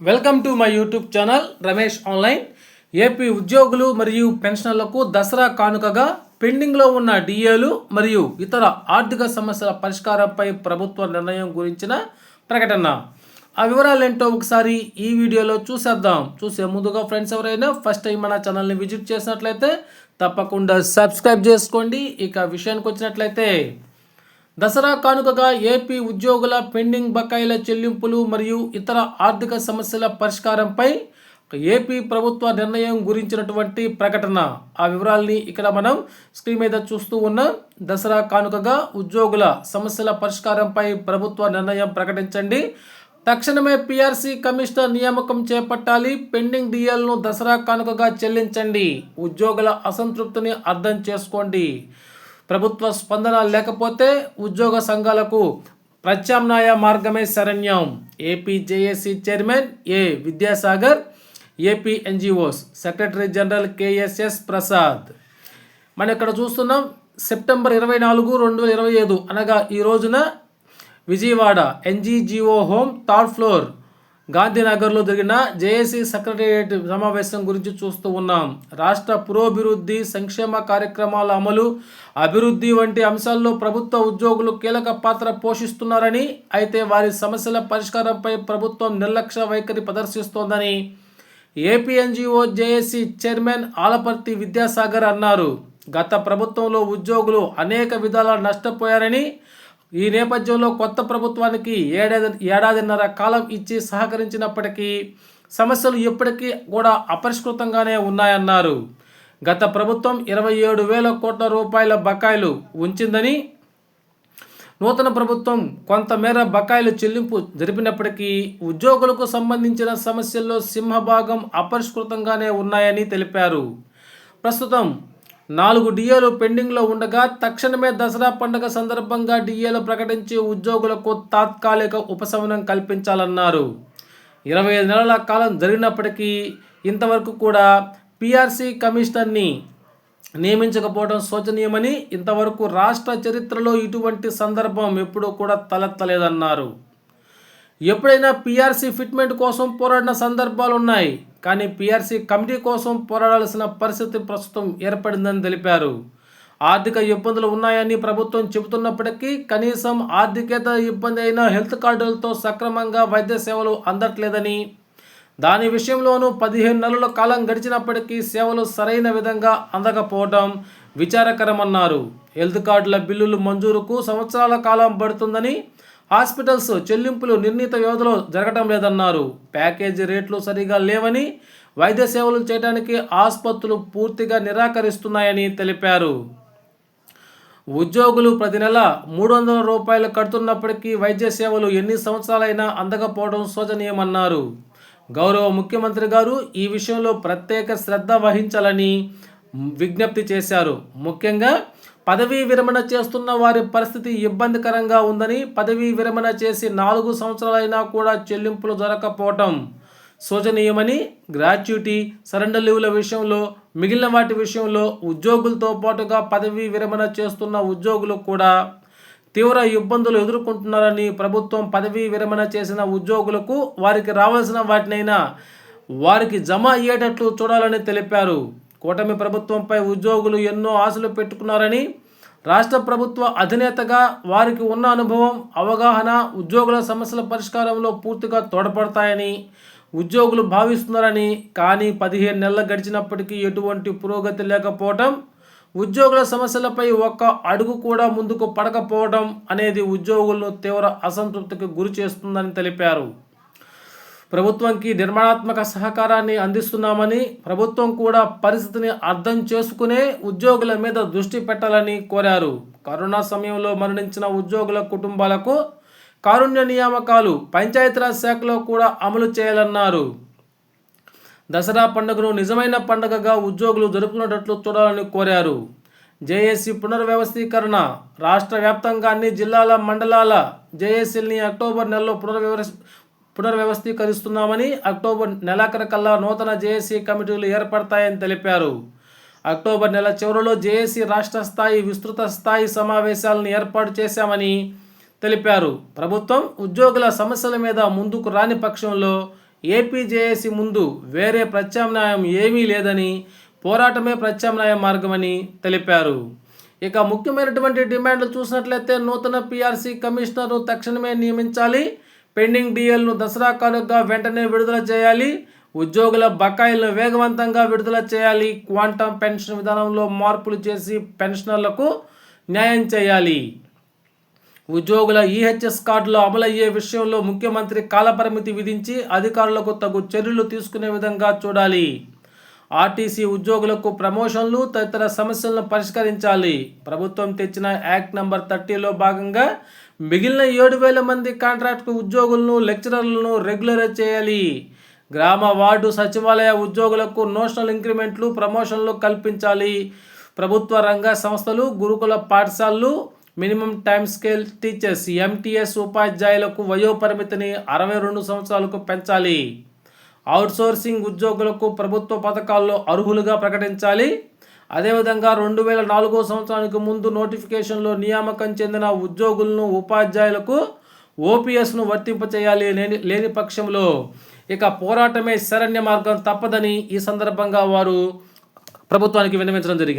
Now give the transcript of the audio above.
Welcome to my YouTube channel Ramesh online. AP ఉద్యోగులు మరియు పెన్షనర్లకు దసరా కానుకగా పెండింగ్లో ఉన్న డిఏలు మరియు ఇతర ఆర్థిక సమస్యల పరిష్కారంపై ప్రభుత్వ నిర్ణయం గురించిన ప్రకటన. ఆ వివరాలు ఏంటో ఒకసారి ఈ వీడియోలో చూసేద్దాం. చూసే ముందుగా ఫ్రెండ్స్ ఎవరైనా ఫస్ట్ టైం మన ఛానల్ని విజిట్ చేసినట్లయితే తప్పకుండా సబ్స్క్రైబ్ చేసుకోండి. ఇక విషయానికి వచ్చినట్లయితే దసరా కానుకగా ఏపీ ఉద్యోగుల పెండింగ్ బకాయిల చెల్లింపులు మరియు ఇతర ఆర్థిక సమస్యల పరిష్కారంపై ఏపీ ప్రభుత్వ నిర్ణయం గురించినటువంటి ప్రకటన. ఆ వివరాల్ని ఇక్కడ మనం స్క్రీన్ మీద చూస్తూ ఉన్న దసరా కానుకగా ఉద్యోగుల సమస్యల పరిష్కారంపై ప్రభుత్వ నిర్ణయం ప్రకటించండి. తక్షణమే పిఆర్సీ కమిషనర్ నియామకం చేపట్టాలి. పెండింగ్ డిఎల్ను దసరా కానుకగా చెల్లించండి. ఉద్యోగుల అసంతృప్తిని అర్థం చేసుకోండి. ప్రభుత్వ స్పందన లేకపోతే ఉద్యోగ సంఘాలకు ప్రత్యామ్నాయ మార్గమే శరణ్యం. APJAC chairman A Vidyasagar AP NGOs secretary general KSS Prasad. మనం ఇక్కడ చూస్తున్నాం సెప్టెంబర్ ఇరవై నాలుగు రెండు వేల ఇరవై ఐదు అనగా ఈ రోజున Vijayawada NGGO home third floor గాంధీనగర్లో జరిగిన జేఏసీ సెక్రటేరియట్ సమావేశం గురించి చూస్తూ ఉన్నాం. రాష్ట్ర పురోభివృద్ధి సంక్షేమ కార్యక్రమాల అమలు అభివృద్ధి వంటి అంశాల్లో ప్రభుత్వ ఉద్యోగులు కీలక పాత్ర పోషిస్తున్నారని అయితే వారి సమస్యల పరిష్కారంపై ప్రభుత్వం నిర్లక్ష్య వైఖరి ప్రదర్శిస్తోందని APNGO JAC chairman Alaparthi Vidyasagar అన్నారు. గత ప్రభుత్వంలో ఉద్యోగులు అనేక విధాల నష్టపోయారని ఈ నేపథ్యంలో కొత్త ప్రభుత్వానికి ఏడాది ఏడాదిన్నర కాలం ఇచ్చి సహకరించినప్పటికీ సమస్యలు ఇప్పటికీ కూడా అపరిష్కృతంగానే ఉన్నాయన్నారు. గత ప్రభుత్వం ఇరవై ఏడు వేల కోట్ల రూపాయల బకాయిలు ఉంచిందని నూతన ప్రభుత్వం కొంతమేర బకాయిలు చెల్లింపు జరిపినప్పటికీ ఉద్యోగులకు సంబంధించిన సమస్యల్లో సింహభాగం అపరిష్కృతంగానే ఉన్నాయని తెలిపారు. ప్రస్తుతం నాలుగు డిఏలు పెండింగ్లో ఉండగా తక్షణమే దసరా పండుగ సందర్భంగా డిఏలు ప్రకటించి ఉద్యోగులకు తాత్కాలిక ఉపశమనం కల్పించాలన్నారు. ఇరవై ఐదు నెలల కాలం జరిగినప్పటికీ ఇంతవరకు కూడా పిఆర్సీ కమిషనర్ని నియమించకపోవడం శోచనీయమని ఇంతవరకు రాష్ట్ర చరిత్రలో ఇటువంటి సందర్భం ఎప్పుడూ కూడా తలెత్తలేదన్నారు. ఎప్పుడైనా పీఆర్సీ ఫిట్మెంట్ కోసం పోరాడిన సందర్భాలు ఉన్నాయి కానీ పీఆర్సీ కమిటీ కోసం పోరాడాల్సిన పరిస్థితి ప్రస్తుతం ఏర్పడిందని తెలిపారు. ఆర్థిక ఇబ్బందులు ఉన్నాయని ప్రభుత్వం చెబుతున్నప్పటికీ కనీసం ఆర్థికేతర ఇబ్బంది అయిన హెల్త్ కార్డులతో సక్రమంగా వైద్య సేవలు అందట్లేదని. దాని విషయంలోనూ పదిహేను నెలల కాలం గడిచినప్పటికీ సేవలు సరైన విధంగా అందకపోవడం విచారకరమన్నారు. హెల్త్ కార్డుల బిల్లులు మంజూరుకు సంవత్సరాల కాలం పడుతుందని హాస్పిటల్స్ చెల్లింపులు నిర్ణీత వ్యవధిలో జరగటం లేదన్నారు. ప్యాకేజీ రేట్లు సరిగా లేవని వైద్య సేవలు చేయడానికి ఆసుపత్రులు పూర్తిగా నిరాకరిస్తున్నాయని తెలిపారు. ఉద్యోగులు ప్రతి నెల మూడు వందల రూపాయలు కడుతున్నప్పటికీ వైద్య సేవలు ఎన్ని సంవత్సరాలైనా అందకపోవడం శోచనీయమన్నారు. గౌరవ ముఖ్యమంత్రి గారు ఈ విషయంలో ప్రత్యేక శ్రద్ధ వహించాలని విజ్ఞప్తి చేశారు. ముఖ్యంగా పదవీ విరమణ చేస్తున్న వారి పరిస్థితి ఇబ్బందికరంగా ఉందని పదవీ విరమణ చేసి నాలుగు సంవత్సరాలైనా కూడా చెల్లింపులు జరగకపోవటం శోచనీయమని గ్రాట్యుటీ సరెండర్ లీవుల విషయంలో మిగిలిన వాటి విషయంలో ఉద్యోగులతో పాటుగా పదవీ విరమణ చేస్తున్న ఉద్యోగులు కూడా తీవ్ర ఇబ్బందులు ఎదుర్కొంటున్నారని ప్రభుత్వం పదవీ విరమణ చేసిన ఉద్యోగులకు వారికి రావాల్సిన వాటినైనా వారికి జమ అయ్యేటట్లు చూడాలని తెలిపారు. కూటమి ప్రభుత్వంపై ఉద్యోగులు ఎన్నో ఆశలు పెట్టుకున్నారని రాష్ట్ర ప్రభుత్వ అధినేతగా వారికి ఉన్న అనుభవం అవగాహన ఉద్యోగుల సమస్యల పరిష్కారంలో పూర్తిగా తోడ్పడతాయని ఉద్యోగులు భావిస్తున్నారని కానీ పదిహేను నెలలు గడిచినప్పటికీ ఎటువంటి పురోగతి లేకపోవడం ఉద్యోగుల సమస్యలపై ఒక్క అడుగు కూడా ముందుకు పడకపోవడం అనేది ఉద్యోగులను తీవ్ర అసంతృప్తికి గురి చేస్తుందని తెలిపారు. ప్రభుత్వంకి నిర్మాణాత్మక సహకారాన్ని అందిస్తున్నామని ప్రభుత్వం కూడా పరిస్థితిని అర్థం చేసుకునే ఉద్యోగుల మీద దృష్టి పెట్టాలని కోరారు. కరోనా సమయంలో మరణించిన ఉద్యోగుల కుటుంబాలకు కారుణ్య నియామకాలు పంచాయతీరాజ్ శాఖలో కూడా అమలు చేయాలన్నారు. దసరా పండుగను నిజమైన పండుగగా ఉద్యోగులు జరుపుకునేటట్లు చూడాలని కోరారు. జేఏసీ పునర్వ్యవస్థీకరణ రాష్ట్ర వ్యాప్తంగా అన్ని జిల్లాల మండలాల జేఏసీని అక్టోబర్ నెలలో పునర్వ్యవ పునర్వ్యవస్థీకరిస్తున్నామని అక్టోబర్ నెలాఖరు కల్లా నూతన జేఏసీ కమిటీలు ఏర్పడతాయని తెలిపారు. అక్టోబర్ నెల చివరిలో జేఏసీ రాష్ట్ర స్థాయి విస్తృత స్థాయి సమావేశాలను ఏర్పాటు చేశామని తెలిపారు. ప్రభుత్వం ఉద్యోగుల సమస్యల మీద ముందుకు రాని పక్షంలో ఏపీజేఏసీ ముందు వేరే ప్రత్యామ్నాయం ఏమీ లేదని పోరాటమే ప్రత్యామ్నాయ మార్గమని తెలిపారు. ఇక ముఖ్యమైనటువంటి డిమాండ్లు చూసినట్లయితే నూతన పీఆర్సీ కమిషనర్ను తక్షణమే నియమించాలి. పెండింగ్ డిఎల్ను దసరా కానుకగా వెంటనే విడుదల చేయాలి. ఉద్యోగుల బకాయిలను వేగవంతంగా విడుదల చేయాలి. క్వాంటమ్ పెన్షన్ విధానంలో మార్పులు చేసి పెన్షనర్లకు న్యాయం చేయాలి. ఉద్యోగుల ఈహెచ్ఎస్ కార్డులో అమలయ్యే విషయంలో ముఖ్యమంత్రి కాలపరిమితి విధించి అధికారులకు తగు చర్యలు తీసుకునే విధంగా చూడాలి. ఆర్టీసీ ఉద్యోగులకు ప్రమోషన్లు తదితర సమస్యలను పరిష్కరించాలి. ప్రభుత్వం తెచ్చిన యాక్ట్ నంబర్ థర్టీలో భాగంగా మిగిలిన ఏడు వేల మంది కాంట్రాక్ట్ ఉద్యోగులను లెక్చరర్లను రెగ్యులరైజ్ చేయాలి. గ్రామ వార్డు సచివాలయ ఉద్యోగులకు నోషనల్ ఇంక్రిమెంట్లు ప్రమోషన్లు కల్పించాలి. ప్రభుత్వ రంగ సంస్థలు గురుకుల పాఠశాలలు minimum time scale teachers MTS ఉపాధ్యాయులకు వయోపరిమితిని అరవై రెండు సంవత్సరాలకు పెంచాలి. అవుట్సోర్సింగ్ ఉద్యోగులకు ప్రభుత్వ పథకాల్లో అర్హులుగా ప్రకటించాలి. అదేవిధంగా రెండు వేల నాలుగో సంవత్సరానికి ముందు నోటిఫికేషన్లో నియామకం చెందిన ఉద్యోగులను ఉపాధ్యాయులకు ఓపీఎస్ను వర్తింపచేయాలి లేని లేని పక్షంలో ఇక పోరాటమే శరణ్య మార్గం తప్పదని ఈ సందర్భంగా వారు ప్రభుత్వానికి విన్నవించడం జరిగింది.